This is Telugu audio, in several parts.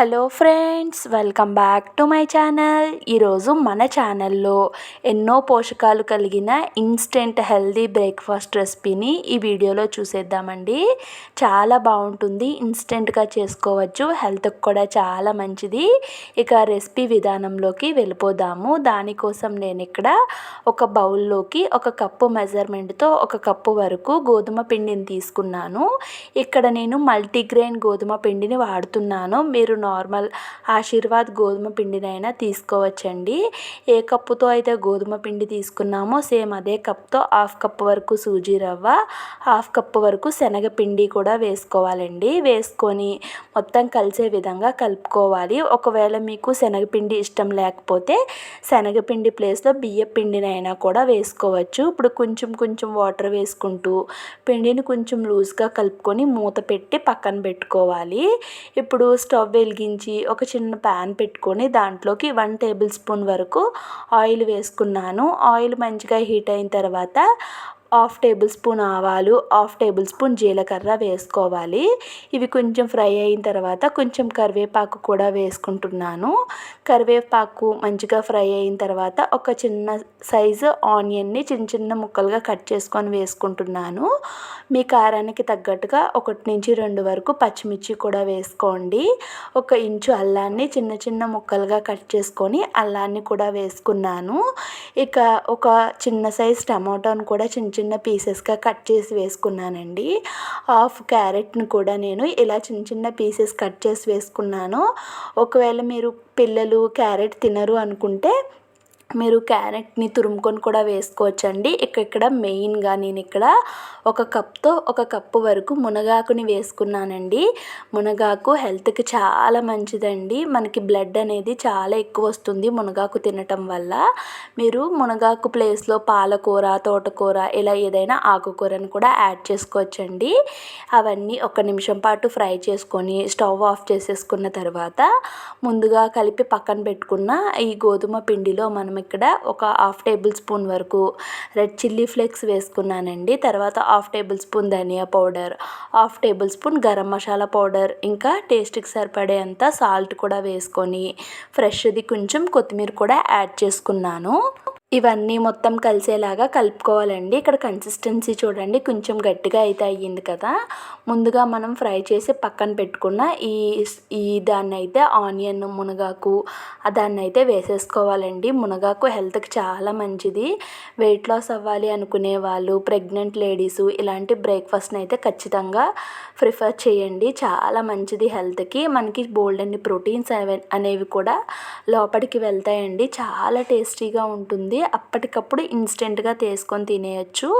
Hello friends welcome back to my channel. ఈరోజు మన ఛానల్లో ఎన్నో పోషకాలు కలిగిన ఇన్స్టెంట్ హెల్దీ బ్రేక్ఫాస్ట్ రెసిపీని ఈ వీడియోలో చూసేద్దామండి. చాలా బాగుంటుంది ఇన్స్టెంట్గా చేసుకోవచ్చు హెల్త్కి కూడా చాలా మంచిది. ఇక రెసిపీ విధానంలోకి వెళ్ళిపోదాము. దానికోసం నేను ఇక్కడ ఒక బౌల్లోకి ఒక కప్పు మెజర్మెంట్తో ఒక కప్పు వరకు గోధుమ పిండిని తీసుకున్నాను. ఇక్కడ నేను మల్టీగ్రెయిన్ గోధుమ పిండిని వాడుతున్నాను. మీరు నార్మల్ ఆశీర్వాద్ గోధుమ పిండినైనా తీసుకోవచ్చండి. ఏ కప్పుతో అయితే గోధుమ పిండి తీసుకున్నామో సేమ్ అదే కప్తో హాఫ్ కప్ వరకు సూజీ రవ్వ హాఫ్ కప్ వరకు శనగపిండి కూడా వేసుకోవాలండి. వేసుకొని మొత్తం కలిసే విధంగా కలుపుకోవాలి. ఒకవేళ మీకు శనగపిండి ఇష్టం లేకపోతే శనగపిండి ప్లేస్లో బియ్య పిండినైనా కూడా వేసుకోవచ్చు. ఇప్పుడు కొంచెం కొంచెం వాటర్ వేసుకుంటూ పిండిని కొంచెం లూజ్గా కలుపుకొని మూత పెట్టి పక్కన పెట్టుకోవాలి. ఇప్పుడు స్టవ్ వెలిగించి ఒక చిన్న ప్యాన్ పెట్టుకొని దాంట్లోకి వన్ టేబుల్ స్పూన్ వరకు ఆయిల్ వేసుకున్నాను. ఆయిల్ మంచిగా హీట్ అయిన తర్వాత హాఫ్ టేబుల్ స్పూన్ ఆవాలు హాఫ్ టేబుల్ స్పూన్ జీలకర్ర వేసుకోవాలి. ఇవి కొంచెం ఫ్రై అయిన తర్వాత కొంచెం కరివేపాకు కూడా వేసుకుంటున్నాను. కరివేపాకు మంచిగా ఫ్రై అయిన తర్వాత ఒక చిన్న సైజు ఆనియన్ని చిన్న చిన్న ముక్కలుగా కట్ చేసుకొని వేసుకుంటున్నాను. మీ కారానికి తగ్గట్టుగా ఒకటి నుంచి రెండు వరకు పచ్చిమిర్చి కూడా వేసుకోండి. ఒక ఇంచు అల్లాన్ని చిన్న చిన్న ముక్కలుగా కట్ చేసుకొని అల్లాన్ని కూడా వేసుకున్నాను. ఇక ఒక చిన్న సైజ్ టమాటోని కూడా చిన్న చిన్న పీసెస్గా కట్ చేసి వేసుకున్నానండి. హాఫ్ క్యారెట్ను కూడా నేను ఇలా చిన్న చిన్న పీసెస్ కట్ చేసి వేసుకున్నాను. ఒకవేళ మీరు పిల్లలు క్యారెట్ తినరు అనుకుంటే మీరు క్యారెట్ని తురుముకొని కూడా వేసుకోవచ్చండి. ఇక్కడ మెయిన్గా నేను ఇక్కడ ఒక కప్తో ఒక కప్పు వరకు మునగాకుని వేసుకున్నానండి. మునగాకు హెల్త్కి చాలా మంచిదండి. మనకి బ్లడ్ అనేది చాలా ఎక్కువ వస్తుంది మునగాకు తినటం వల్ల. మీరు మునగాకు ప్లేస్లో పాలకూర తోటకూర ఇలా ఏదైనా ఆకుకూరని కూడా యాడ్ చేసుకోవచ్చండి. అవన్నీ ఒక నిమిషం పాటు ఫ్రై చేసుకొని స్టవ్ ఆఫ్ చేసేసుకున్న తర్వాత ముందుగా కలిపి పక్కన పెట్టుకున్న ఈ గోధుమ పిండిలో మనం ఇక్కడ ఒక హాఫ్ టేబుల్ స్పూన్ వరకు రెడ్ చిల్లీ ఫ్లేక్స్ వేసుకున్నానండి. తర్వాత హాఫ్ టేబుల్ స్పూన్ ధనియా powder half tablespoon garam masala powder ఇంకా టేస్ట్కి సరిపడేంత సాల్ట్ కూడా వేసుకొని ఫ్రెష్ది కొంచెం కొత్తిమీర కూడా యాడ్ చేసుకున్నాను. ఇవన్నీ మొత్తం కలిసేలాగా కలుపుకోవాలండి. ఇక్కడ కన్సిస్టెన్సీ చూడండి కొంచెం గట్టిగా అయితే అయ్యింది కదా. ముందుగా మనం ఫ్రై చేసి పక్కన పెట్టుకున్న ఈ ఈ దాన్ని అయితే ఆనియన్ మునగాకు దాన్ని అయితే వేసేసుకోవాలండి. మునగాకు హెల్త్కి చాలా మంచిది. వెయిట్ లాస్ అవ్వాలి అనుకునే వాళ్ళు ప్రెగ్నెంట్ లేడీస్ ఇలాంటి బ్రేక్ఫాస్ట్ని అయితే ఖచ్చితంగా ప్రిఫర్ చేయండి. చాలా మంచిది హెల్త్కి. మనకి బోల్డ్ అన్ని ప్రోటీన్స్ అనేవి కూడా లోపలికి వెళ్తాయండి. చాలా టేస్టీగా ఉంటుంది. అప్పటికప్పుడు ఇన్స్టెంట్గా తీసుకొని తినేయచ్చు.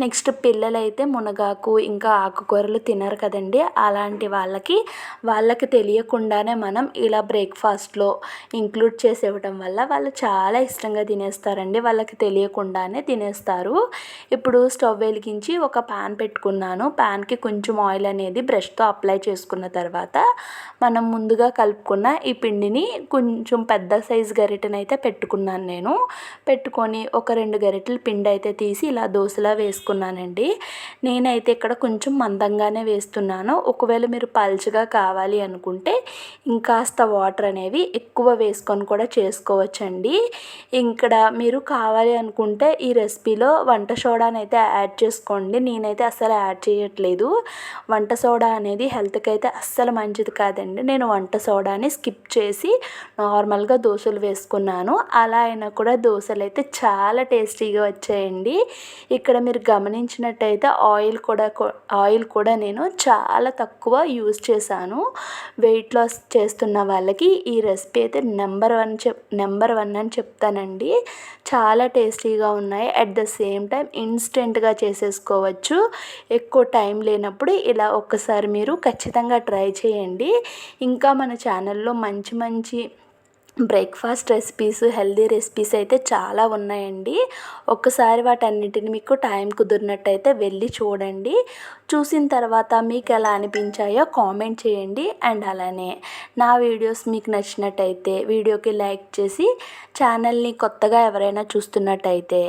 నెక్స్ట్ పిల్లలైతే మునగాకు ఇంకా ఆకుకూరలు తినరు కదండి. అలాంటి వాళ్ళకి వాళ్ళకి తెలియకుండానే మనం ఇలా బ్రేక్ఫాస్ట్లో ఇంక్లూడ్ చేసి ఇవ్వడం వల్ల వాళ్ళు చాలా ఇష్టంగా తినేస్తారండి. వాళ్ళకి తెలియకుండానే తినేస్తారు. ఇప్పుడు స్టవ్ వెలిగించి ఒక ప్యాన్ పెట్టుకున్నాను. ప్యాన్కి కొంచెం ఆయిల్ అనేది బ్రష్తో అప్లై చేసుకున్న తర్వాత మనం ముందుగా కలుపుకున్న ఈ పిండిని కొంచెం పెద్ద సైజు గరిటెనైతే పెట్టుకున్నాను నేను. పెట్టుకొని ఒక రెండు గరిటెలు పిండి అయితే తీసి ఇలా దోశలా వేసుకున్నానండి. నేనైతే ఇక్కడ కొంచెం మందంగానే వేస్తున్నాను. ఒకవేళ మీరు పల్చగా కావాలి అనుకుంటే ఇంకాస్త వాటర్ అనేవి ఎక్కువ వేసుకొని కూడా చేసుకోవచ్చండి. ఇక్కడ మీరు కావాలి అనుకుంటే ఈ రెసిపీలో వంట సోడాని అయితే యాడ్ చేసుకోండి. నేనైతే అసలు యాడ్ చేయట్లేదు. వంట సోడా అనేది హెల్త్కి అయితే అస్సలు మంచిది కాదండి. నేను వంట సోడాని స్కిప్ చేసి నార్మల్గా దోశలు వేసుకున్నాను. అలా అయినా కూడా దోశలు అయితే చాలా టేస్టీగా వచ్చాయండి. ఇక్కడ మీరు గమనించినట్టయితే ఆయిల్ కూడా ఆయిల్ కూడా నేను చాలా తక్కువ యూజ్ చేశాను. వెయిట్ లాస్ చేస్తున్న వాళ్ళకి ఈ రెసిపీ అయితే number one chef number one అని చెప్తానండి. చాలా టేస్టీగా ఉన్నాయి. అట్ ద సేమ్ టైం ఇన్స్టెంట్గా చేసేసుకోవచ్చు. ఎక్కువ టైం లేనప్పుడు ఇలా ఒక్కసారి మీరు ఖచ్చితంగా ట్రై చేయండి. ఇంకా మన ఛానల్లో మంచి మంచి బ్రేక్ఫాస్ట్ రెసిపీస్ హెల్దీ రెసిపీస్ అయితే చాలా ఉన్నాయండి. ఒక్కసారి వాటన్నిటిని మీకు టైం కుదిరినట్టయితే వెళ్ళి చూడండి. చూసిన తర్వాత మీకు ఎలా అనిపించాయో కామెంట్ చేయండి. అండ్ అలానే నా వీడియోస్ మీకు నచ్చినట్టయితే వీడియోకి లైక్ చేసి ఛానల్ని కొత్తగా ఎవరైనా చూస్తున్నట్టయితే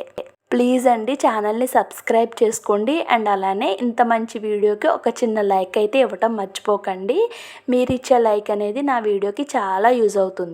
ప్లీజ్ అండి ఛానల్ని సబ్స్క్రైబ్ చేసుకోండి. అండ్ అలానే ఇంత మంచి వీడియోకి ఒక చిన్న లైక్ అయితే ఇవ్వటం మర్చిపోకండి. మీరు ఇచ్చే లైక్ అనేది నా వీడియోకి చాలా యూజ్ అవుతుంది.